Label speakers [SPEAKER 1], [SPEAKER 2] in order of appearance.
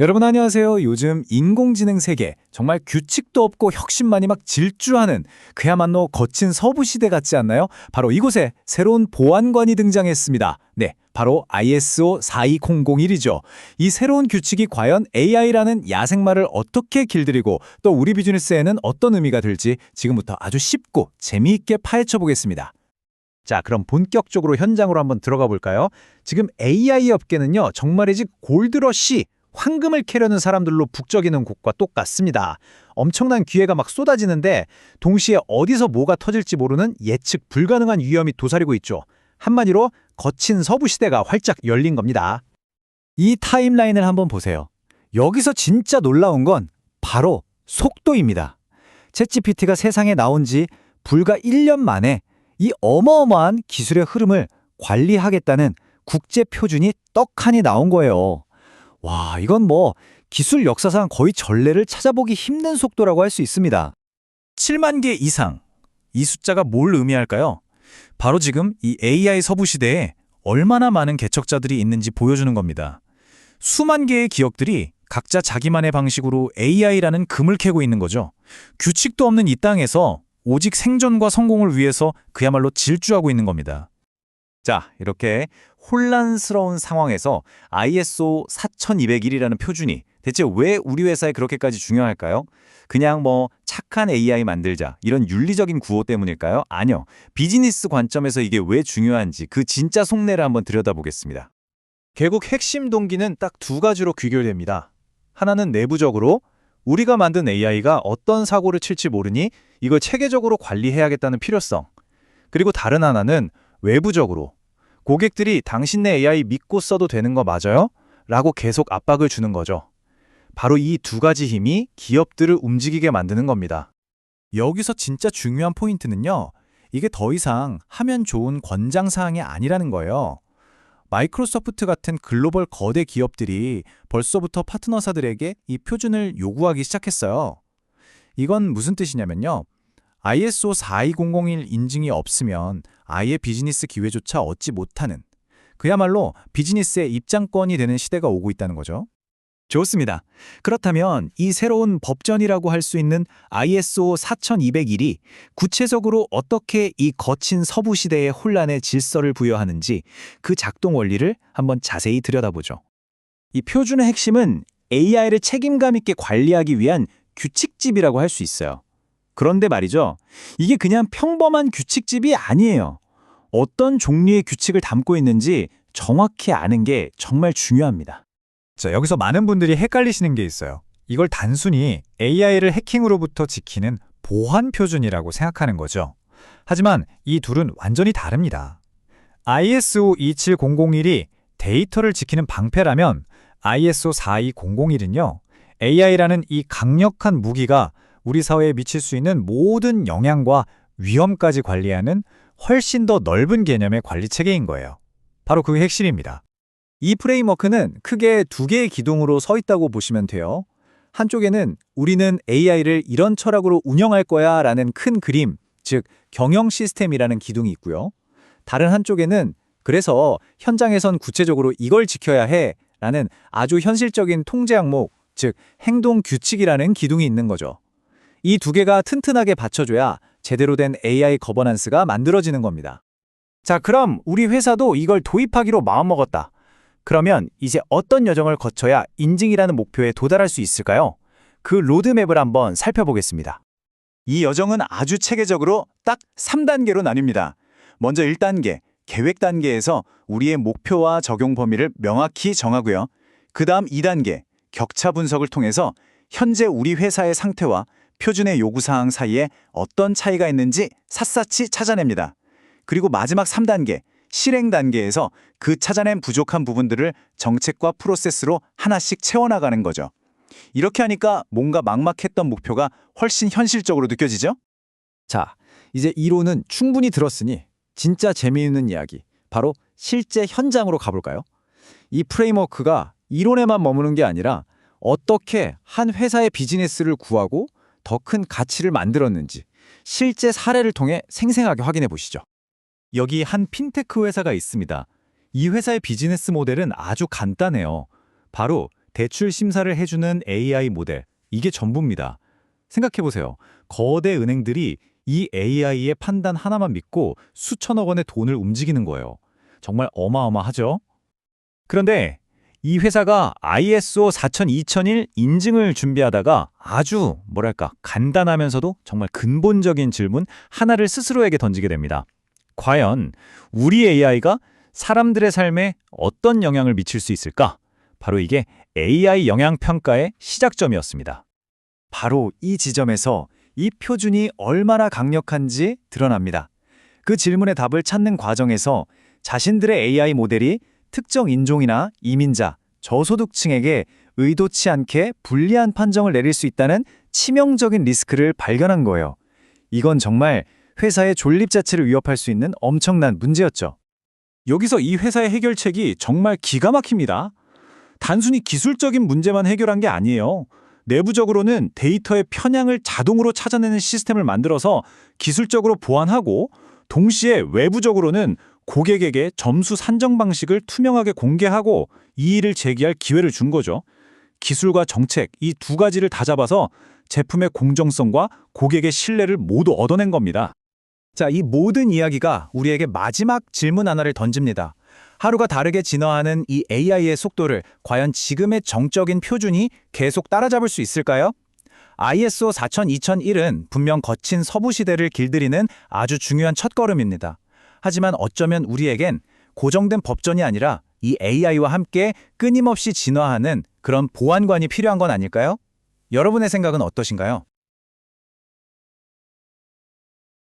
[SPEAKER 1] 여러분 안녕하세요. 요즘 인공지능 세계 정말 규칙도 없고 혁신만이 막 질주하는 그야말로 거친 서부 시대 같지 않나요? 바로 이곳에 새로운 보안관이 등장했습니다. 네, 바로 ISO 42001이죠. 이 새로운 규칙이 과연 AI라는 야생마를 어떻게 길들이고 또 우리 비즈니스에는 어떤 의미가 들지 지금부터 아주 쉽고 재미있게 파헤쳐 보겠습니다. 자, 그럼 본격적으로 현장으로 한번 들어가 볼까요? 지금 AI 업계는요, 정말이지 골드러시, 황금을 캐려는 사람들로 북적이는 곳과 똑같습니다. 엄청난 기회가 막 쏟아지는데 동시에 어디서 뭐가 터질지 모르는 예측 불가능한 위험이 도사리고 있죠. 한마디로 거친 서부 시대가 활짝 열린 겁니다. 이 타임라인을 한번 보세요. 여기서 진짜 놀라운 건 바로 속도입니다. 챗GPT가 세상에 나온 지 불과 1년 만에 이 어마어마한 기술의 흐름을 관리하겠다는 국제 표준이 떡하니 나온 거예요. 와, 이건 뭐 기술 역사상 거의 전례를 찾아보기 힘든 속도라고 할 수 있습니다. 7만 개 이상. 이 숫자가 뭘 의미할까요? 바로 지금 이 AI 서부 시대에 얼마나 많은 개척자들이 있는지 보여주는 겁니다. 수만 개의 기업들이 각자 자기만의 방식으로 AI라는 금을 캐고 있는 거죠. 규칙도 없는 이 땅에서 오직 생존과 성공을 위해서 그야말로 질주하고 있는 겁니다. 자, 이렇게 혼란스러운 상황에서 ISO 4201이라는 표준이 대체 왜 우리 회사에 그렇게까지 중요할까요? 그냥 뭐 착한 AI 만들자 이런 윤리적인 구호 때문일까요? 아니요. 비즈니스 관점에서 이게 왜 중요한지 그 진짜 속내를 한번 들여다보겠습니다. 결국 핵심 동기는 딱 두 가지로 귀결됩니다. 하나는 내부적으로 우리가 만든 AI가 어떤 사고를 칠지 모르니 이걸 체계적으로 관리해야겠다는 필요성. 그리고 다른 하나는 외부적으로 고객들이 당신네 AI 믿고 써도 되는 거 맞아요? 라고 계속 압박을 주는 거죠. 바로 이 두 가지 힘이 기업들을 움직이게 만드는 겁니다. 여기서 진짜 중요한 포인트는요. 이게 더 이상 하면 좋은 권장사항이 아니라는 거예요. 마이크로소프트 같은 글로벌 거대 기업들이 벌써부터 파트너사들에게 이 표준을 요구하기 시작했어요. 이건 무슨 뜻이냐면요. ISO 42001 인증이 없으면 아예 비즈니스 기회조차 얻지 못하는 그야말로 비즈니스의 입장권이 되는 시대가 오고 있다는 거죠. 좋습니다. 그렇다면 이 새로운 법전이라고 할 수 있는 ISO 4201이 구체적으로 어떻게 이 거친 서부 시대의 혼란에 질서를 부여하는지 그 작동 원리를 한번 자세히 들여다보죠. 이 표준의 핵심은 AI를 책임감 있게 관리하기 위한 규칙집이라고 할 수 있어요. 그런데 말이죠. 이게 그냥 평범한 규칙집이 아니에요. 어떤 종류의 규칙을 담고 있는지 정확히 아는 게 정말 중요합니다. 자, 여기서 많은 분들이 헷갈리시는 게 있어요. 이걸 단순히 AI를 해킹으로부터 지키는 보안 표준이라고 생각하는 거죠. 하지만 이 둘은 완전히 다릅니다. ISO 27001이 데이터를 지키는 방패라면 ISO 42001은요. AI라는 이 강력한 무기가 우리 사회에 미칠 수 있는 모든 영향과 위험까지 관리하는 훨씬 더 넓은 개념의 관리 체계인 거예요. 바로 그 핵심입니다. 이 프레임워크는 크게 두 개의 기둥으로 서 있다고 보시면 돼요. 한쪽에는 우리는 AI를 이런 철학으로 운영할 거야 라는 큰 그림, 즉 경영 시스템이라는 기둥이 있고요. 다른 한쪽에는 그래서 현장에선 구체적으로 이걸 지켜야 해 라는 아주 현실적인 통제 항목, 즉 행동 규칙이라는 기둥이 있는 거죠. 이 두 개가 튼튼하게 받쳐줘야 제대로 된 AI 거버넌스가 만들어지는 겁니다. 자, 그럼 우리 회사도 이걸 도입하기로 마음먹었다. 그러면 이제 어떤 여정을 거쳐야 인증이라는 목표에 도달할 수 있을까요? 그 로드맵을 한번 살펴보겠습니다. 이 여정은 아주 체계적으로 딱 3단계로 나뉩니다. 먼저 1단계, 계획 단계에서 우리의 목표와 적용 범위를 명확히 정하고요. 그 다음 2단계, 격차 분석을 통해서 현재 우리 회사의 상태와 표준의 요구사항 사이에 어떤 차이가 있는지 샅샅이 찾아냅니다. 그리고 마지막 3단계, 실행 단계에서 그 찾아낸 부족한 부분들을 정책과 프로세스로 하나씩 채워나가는 거죠. 이렇게 하니까 뭔가 막막했던 목표가 훨씬 현실적으로 느껴지죠? 자, 이제 이론은 충분히 들었으니 진짜 재미있는 이야기, 바로 실제 현장으로 가볼까요? 이 프레임워크가 이론에만 머무는 게 아니라 어떻게 한 회사의 비즈니스를 구하고 더 큰 가치를 만들었는지 실제 사례를 통해 생생하게 확인해 보시죠. 여기 한 핀테크 회사가 있습니다. 이 회사의 비즈니스 모델은 아주 간단해요. 바로 대출 심사를 해주는 AI 모델, 이게 전부입니다. 생각해보세요. 거대 은행들이 이 AI의 판단 하나만 믿고 수천억 원의 돈을 움직이는 거예요. 정말 어마어마하죠? 그런데 이 회사가 ISO 42001 인증을 준비하다가 아주 뭐랄까 간단하면서도 정말 근본적인 질문 하나를 스스로에게 던지게 됩니다. 과연 우리 AI가 사람들의 삶에 어떤 영향을 미칠 수 있을까? 바로 이게 AI 영향 평가의 시작점이었습니다. 바로 이 지점에서 이 표준이 얼마나 강력한지 드러납니다. 그 질문의 답을 찾는 과정에서 자신들의 AI 모델이 특정 인종이나 이민자, 저소득층에게 의도치 않게 불리한 판정을 내릴 수 있다는 치명적인 리스크를 발견한 거예요. 이건 정말 회사의 존립 자체를 위협할 수 있는 엄청난 문제였죠. 여기서 이 회사의 해결책이 정말 기가 막힙니다. 단순히 기술적인 문제만 해결한 게 아니에요. 내부적으로는 데이터의 편향을 자동으로 찾아내는 시스템을 만들어서 기술적으로 보완하고 동시에 외부적으로는 고객에게 점수 산정 방식을 투명하게 공개하고 이의를 제기할 기회를 준 거죠. 기술과 정책 이 두 가지를 다 잡아서 제품의 공정성과 고객의 신뢰를 모두 얻어낸 겁니다. 자, 이 모든 이야기가 우리에게 마지막 질문 하나를 던집니다. 하루가 다르게 진화하는 이 AI의 속도를 과연 지금의 정적인 표준이 계속 따라잡을 수 있을까요? ISO 42001은 분명 거친 서부 시대를 길들이는 아주 중요한 첫걸음입니다. 하지만 어쩌면 우리에겐 고정된 법전이 아니라 이 AI와 함께 끊임없이 진화하는 그런 보안관이 필요한 건 아닐까요? 여러분의 생각은 어떠신가요?